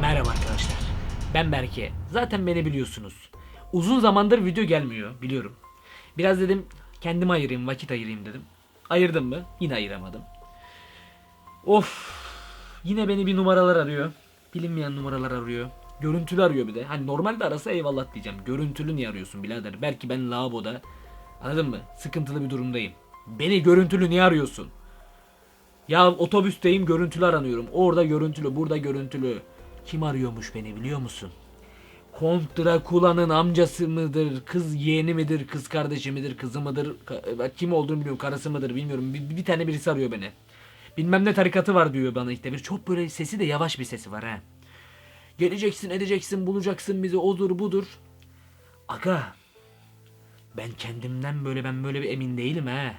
Merhaba arkadaşlar. Ben Berke. Zaten beni biliyorsunuz. Uzun zamandır video gelmiyor biliyorum. Biraz dedim kendime ayırayım, vakit ayırayım dedim. Ayırdım mı? Yine ayıramadım. Of. Yine beni bir numaralar arıyor. Bilinmeyen numaralar arıyor. Görüntülü arıyor bir de. Hani normalde arasa eyvallah diyeceğim. Görüntülü niye arıyorsun birader? Belki ben lavaboda anladın mı? Sıkıntılı bir durumdayım. Beni görüntülü niye arıyorsun? Ya otobüsteyim görüntülü aranıyorum. Orada görüntülü, burada görüntülü. Kim arıyormuş beni biliyor musun? Kont Drakula'nın amcası mıdır, kız yeğeni midir, kız kardeşi midir, kızı mıdır, ka- kim olduğunu bilmiyorum, karısı mıdır bilmiyorum. Bir, bir tane birisi arıyor beni. Bilmem ne tarikatı var diyor bana işte. Bir çok böyle sesi de yavaş bir sesi var ha. Geleceksin, edeceksin, bulacaksın bizi, odur budur. Aga, ben kendimden böyle ben böyle bir emin değilim ha.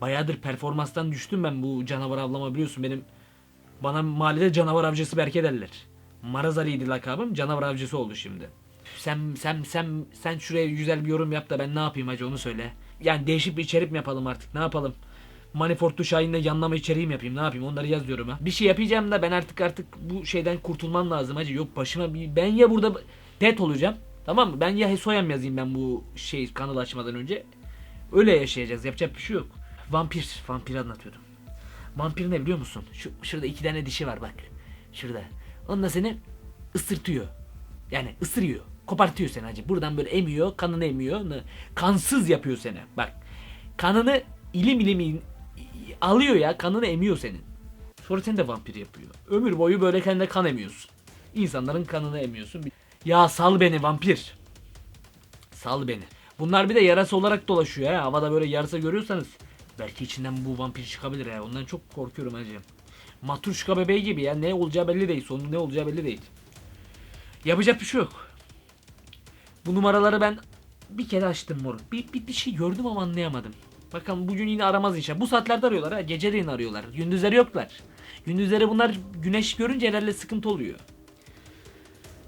Bayağıdır performanstan düştüm ben bu canavar avlama biliyorsun benim bana mahallede canavar avcısı Berke derler. Maraz Ali'ydi lakabım canavar avcısı oldu şimdi. Sen sen sen sen şuraya güzel bir yorum yap da ben ne yapayım hacı onu söyle. Yani değişik bir içerik mi yapalım artık ne yapalım? Manifoldlu Şahin'le yanlama içeriği mi yapayım ne yapayım onları yazıyorum ha. Bir şey yapacağım da ben artık artık bu şeyden kurtulmam lazım hacı. Yok başıma bir ben ya burada det olacağım tamam mı? Ben ya Hesoyam yazayım ben bu şey kanal açmadan önce. Öyle yaşayacağız yapacak bir şey yok. Vampir, vampir anlatıyordum. Vampir ne biliyor musun? Şu şurada iki tane dişi var bak. Şurada. Onunla seni ısırtıyor. Yani ısırıyor. Kopartıyor seni hacı. Buradan böyle emiyor, kanını emiyor. Kansız yapıyor seni. Bak. Kanını ilim ilim alıyor ya. Kanını emiyor senin. Sonra seni de vampir yapıyor. Ömür boyu böyle kendine kan emiyorsun. İnsanların kanını emiyorsun. Ya sal beni vampir. Sal beni. Bunlar bir de yarası olarak dolaşıyor ha. Havada böyle yarasa görüyorsanız belki içinden bu vampir çıkabilir ha. Ondan çok korkuyorum hacı. Matruşka bebeği gibi ya. Ne olacağı belli değil. Sonu ne olacağı belli değil. Yapacak bir şey yok. Bu numaraları ben bir kere açtım moruk. Bir, bir, bir şey gördüm ama anlayamadım. Bakalım bugün yine aramaz inşallah. Bu saatlerde arıyorlar ha. Geceleyin arıyorlar. Gündüzleri yoklar. Gündüzleri bunlar güneş görünce herhalde sıkıntı oluyor.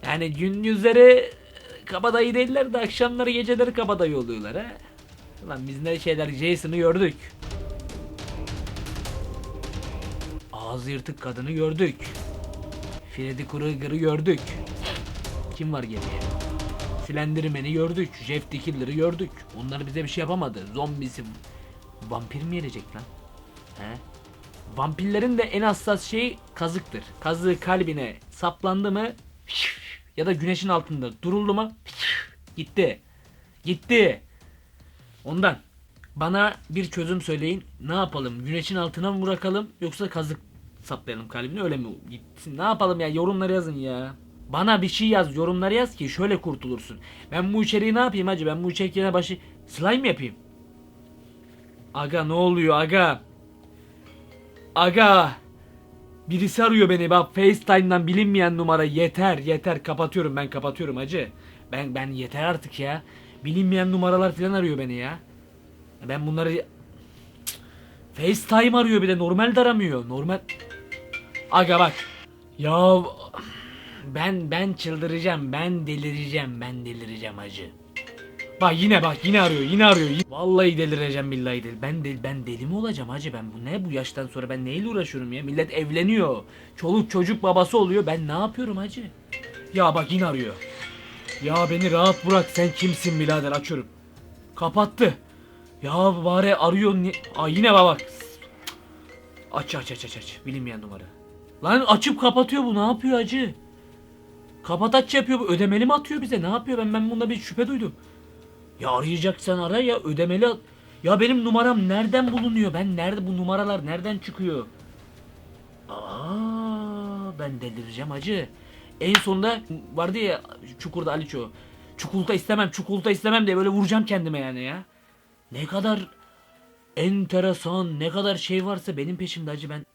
Yani gündüzleri kabadayı değiller de akşamları geceleri kabadayı oluyorlar ha. Lan biz ne şeyler Jason'ı gördük. Ağzı yırtık kadını gördük. Freddy Krueger'ı gördük. Kim var geriye? Slenderman'i gördük. Jeff the gördük. Onlar bize bir şey yapamadı. Zombisi vampir mi gelecek lan? He? Vampirlerin de en hassas şeyi kazıktır. Kazığı kalbine saplandı mı ya da güneşin altında duruldu mu gitti. Gitti. Ondan bana bir çözüm söyleyin. Ne yapalım? Güneşin altına mı bırakalım yoksa kazık saplayalım kalbine öyle mi gitsin? Ne yapalım ya? Yorumlara yazın ya. Bana bir şey yaz, yorumlara yaz ki şöyle kurtulursun. Ben bu içeriği ne yapayım hacı? Ben bu içeriğine başı slime yapayım? Aga ne oluyor aga? Aga. Birisi arıyor beni bak FaceTime'dan bilinmeyen numara yeter yeter kapatıyorum ben kapatıyorum hacı. Ben ben yeter artık ya. Bilinmeyen numaralar falan arıyor beni ya. Ben bunları. FaceTime arıyor bir de normal de aramıyor. Normal Aga bak. Ya ben ben çıldıracağım. Ben delireceğim. Ben delireceğim hacı. Bak yine bak yine arıyor yine arıyor. Vallahi delireceğim billahi del. Ben del ben deli mi olacağım hacı ben bu ne bu yaştan sonra ben neyle uğraşıyorum ya? Millet evleniyor. Çoluk çocuk babası oluyor. Ben ne yapıyorum hacı? Ya bak yine arıyor. Ya beni rahat bırak sen kimsin birader açıyorum. Kapattı. Ya bari arıyor Aa, yine bak bak. Aç aç aç aç aç. Bilinmeyen numara. Lan açıp kapatıyor bu ne yapıyor hacı? Kapat aç yapıyor bu ödemeli mi atıyor bize ne yapıyor ben ben bunda bir şüphe duydum. Ya arayacaksan ara ya ödemeli at. Ya benim numaram nereden bulunuyor? Ben nerede bu numaralar nereden çıkıyor? Aa ben delireceğim hacı. En sonunda vardı ya Çukur'da Aliço. Çukulta istemem, çukulta istemem diye böyle vuracağım kendime yani ya. Ne kadar enteresan, ne kadar şey varsa benim peşimde hacı ben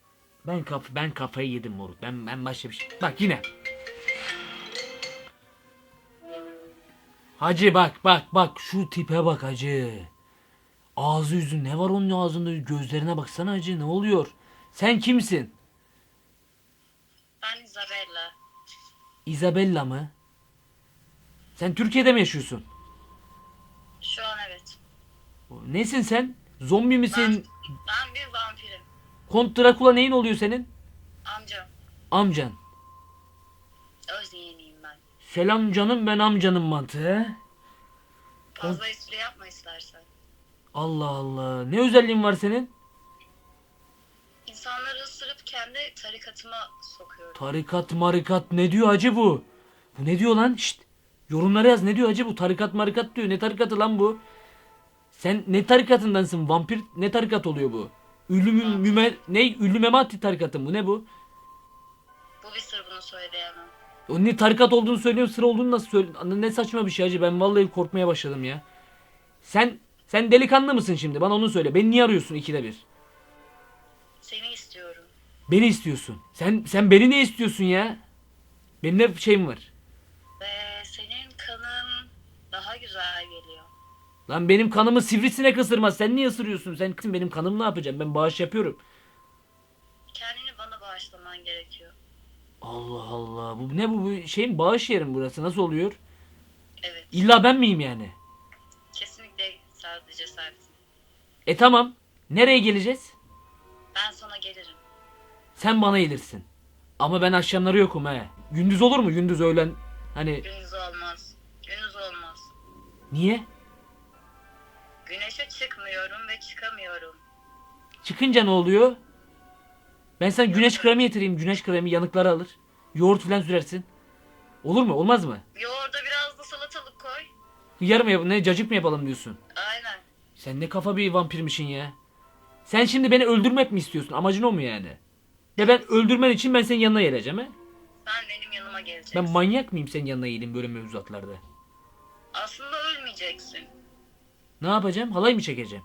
ben kaf ben kafayı yedim moruk. Ben ben başka bir şey. Bak yine. Hacı bak bak bak şu tipe bak hacı. Ağzı yüzü ne var onun ağzında gözlerine baksana hacı ne oluyor? Sen kimsin? Ben Isabella. Isabella mı? Sen Türkiye'de mi yaşıyorsun? Şu an evet. Nesin sen? Zombi Ben, misin? ben bir vampirim. Kont Drakula neyin oluyor senin? Amcam. Amcan. Öz yeğeniyim ben. Selam canım ben amcanın mantığı. Fazla espri yapma istersen. Allah Allah. Ne özelliğin var senin? İnsanları ısırıp kendi tarikatıma sokuyorum. Tarikat marikat ne diyor acı bu? Bu ne diyor lan? Şşt. Yorumlara yaz ne diyor acı bu? Tarikat marikat diyor. Ne tarikatı lan bu? Sen ne tarikatındansın? Vampir ne tarikat oluyor bu? Ünlü mü, müme, ne? Ünlü memati tarikatı mı? Bu ne bu? Bu bir sır bunu söyleyemem. O ne tarikat olduğunu söylüyorum sıra olduğunu nasıl söyle? Ne saçma bir şey acı ben vallahi korkmaya başladım ya. Sen sen delikanlı mısın şimdi? Bana onu söyle. Beni niye arıyorsun ikide bir? Seni istiyorum. Beni istiyorsun. Sen sen beni ne istiyorsun ya? Benim ne şeyim var? Lan benim kanımı sivrisinek ısırmaz. Sen niye ısırıyorsun? Sen benim kanımı ne yapacağım? Ben bağış yapıyorum. Kendini bana bağışlaman gerekiyor. Allah Allah. Bu ne bu? bu şeyin bağış yerim burası. Nasıl oluyor? Evet. İlla ben miyim yani? Kesinlikle sadece sensin. E tamam. Nereye geleceğiz? Ben sana gelirim. Sen bana gelirsin. Ama ben akşamları yokum he. Gündüz olur mu? Gündüz öğlen. Hani Gündüz olmaz. Gündüz olmaz. niye? Güneşe çıkmıyorum ve çıkamıyorum. Çıkınca ne oluyor? Ben sana güneş kremi getireyim. Güneş kremi yanıkları alır. Yoğurt falan sürersin. Olur mu? Olmaz mı? Yoğurda biraz da salatalık koy. Yarım yap ne cacık mı yapalım diyorsun? Aynen. Sen ne kafa bir vampirmişsin ya. Sen şimdi beni öldürmek mi istiyorsun? Amacın o mu yani? Ve ben öldürmen için ben senin yanına geleceğim he? Sen benim yanıma geleceksin. Ben manyak mıyım senin yanına geleyim böyle mevzuatlarda? Aslında ölmeyeceksin. Ne yapacağım? Halay mı çekeceğim?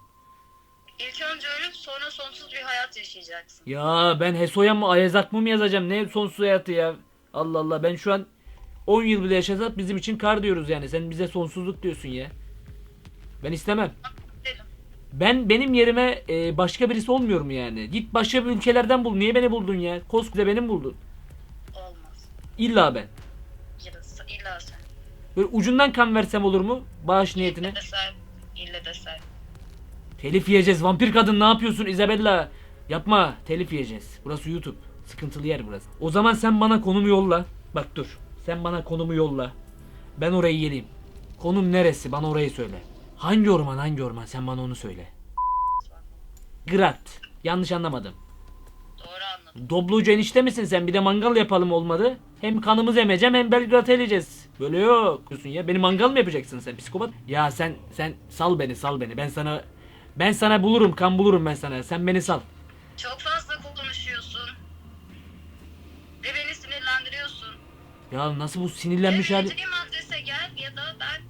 İlk önce ölüp sonra sonsuz bir hayat yaşayacaksın. Ya ben Hesoya mı Ayazak mı mı yazacağım? Ne sonsuz hayatı ya? Allah Allah ben şu an 10 yıl bile yaşasak bizim için kar diyoruz yani. Sen bize sonsuzluk diyorsun ya. Ben istemem. Ben benim yerime e, başka birisi olmuyor mu yani? Git başka bir ülkelerden bul. Niye beni buldun ya? Koskoca benim buldun. Olmaz. İlla ben. İlla, sen. Böyle ucundan kan versem olur mu? Bağış niyetine. Sen. İlle de sen. Telif yiyeceğiz. Vampir kadın ne yapıyorsun Isabella? Yapma. Telif yiyeceğiz. Burası YouTube. Sıkıntılı yer burası. O zaman sen bana konumu yolla. Bak dur. Sen bana konumu yolla. Ben orayı geleyim. Konum neresi? Bana orayı söyle. Hangi orman hangi orman? Sen bana onu söyle. Grat. Yanlış anlamadım. Doğru anladım. Doblocu enişte misin sen? Bir de mangal yapalım olmadı. Hem kanımızı emeceğim hem Belgrad'a eleyeceğiz. Böyle yok. Diyorsun ya. Beni mangal mı yapacaksın sen psikopat? Ya sen sen sal beni sal beni. Ben sana ben sana bulurum kan bulurum ben sana. Sen beni sal. Çok fazla konuşuyorsun. Ve beni sinirlendiriyorsun. Ya nasıl bu sinirlenmiş hali? vereceğim adrese gel ya da ben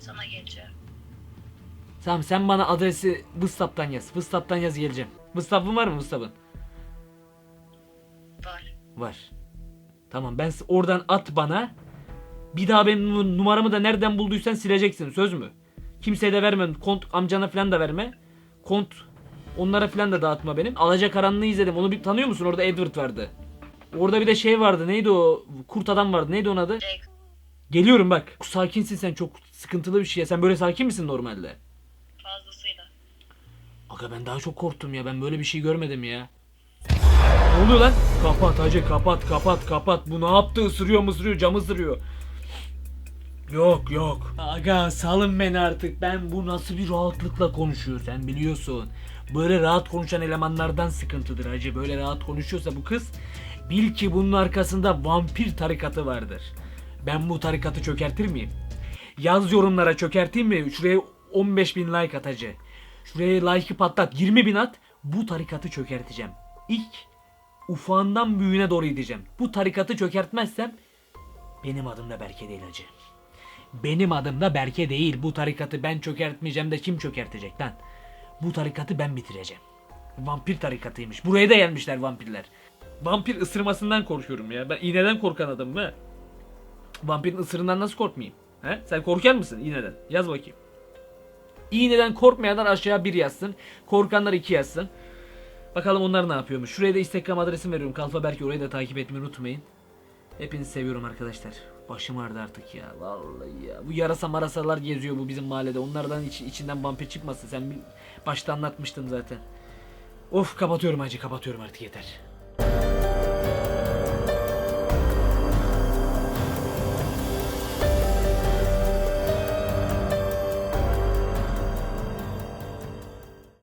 sana geleceğim. Tamam sen bana adresi Vıstap'tan yaz. Vıstap'tan yaz geleceğim. Vıstap'ın var mı Vıstap'ın? Var. Var. Tamam ben oradan at bana. Bir daha benim nu- numaramı da nereden bulduysan sileceksin söz mü? Kimseye de verme. Kont amcana falan da verme. Kont onlara falan da dağıtma benim. Alacakaranlığı izledim. Onu bir tanıyor musun? Orada Edward vardı. Orada bir de şey vardı. Neydi o? Kurt adam vardı. Neydi onun adı? Geliyorum bak. Sakinsin sen. Çok sıkıntılı bir şey. ya. Sen böyle sakin misin normalde? Fazlasıyla. Aga ben daha çok korktum ya. Ben böyle bir şey görmedim ya. Ne oluyor lan? Kapat hacı kapat kapat kapat. Bu ne yaptı? Isırıyor mu ısırıyor? Cam ısırıyor. Yok yok. Aga salın beni artık. Ben bu nasıl bir rahatlıkla konuşuyor sen biliyorsun. Böyle rahat konuşan elemanlardan sıkıntıdır hacı. Böyle rahat konuşuyorsa bu kız bil ki bunun arkasında vampir tarikatı vardır. Ben bu tarikatı çökertir miyim? Yaz yorumlara çökerteyim mi? Şuraya 15 bin like at hacı. Şuraya like'ı patlat. 20 bin at. Bu tarikatı çökerteceğim. İlk ufağından büyüğüne doğru gideceğim. Bu tarikatı çökertmezsem benim adım da Berke değil hacı. Benim adım da Berke değil. Bu tarikatı ben çökertmeyeceğim de kim çökertecek lan? Bu tarikatı ben bitireceğim. Vampir tarikatıymış. Buraya da gelmişler vampirler. Vampir ısırmasından korkuyorum ya. Ben iğneden korkan adamım ha. Vampirin ısırından nasıl korkmayayım? He? Sen korkar mısın iğneden? Yaz bakayım. İğneden korkmayanlar aşağıya bir yazsın. Korkanlar iki yazsın. Bakalım onlar ne yapıyormuş. Şuraya da Instagram adresimi veriyorum. Kalfa Berke orayı da takip etmeyi unutmayın. Hepinizi seviyorum arkadaşlar. Başım ağrıdı artık ya. Vallahi ya. Bu yarasa marasalar geziyor bu bizim mahallede. Onlardan iç- içinden vampir çıkmasın. Sen başta anlatmıştın zaten. Of kapatıyorum hacı kapatıyorum artık yeter.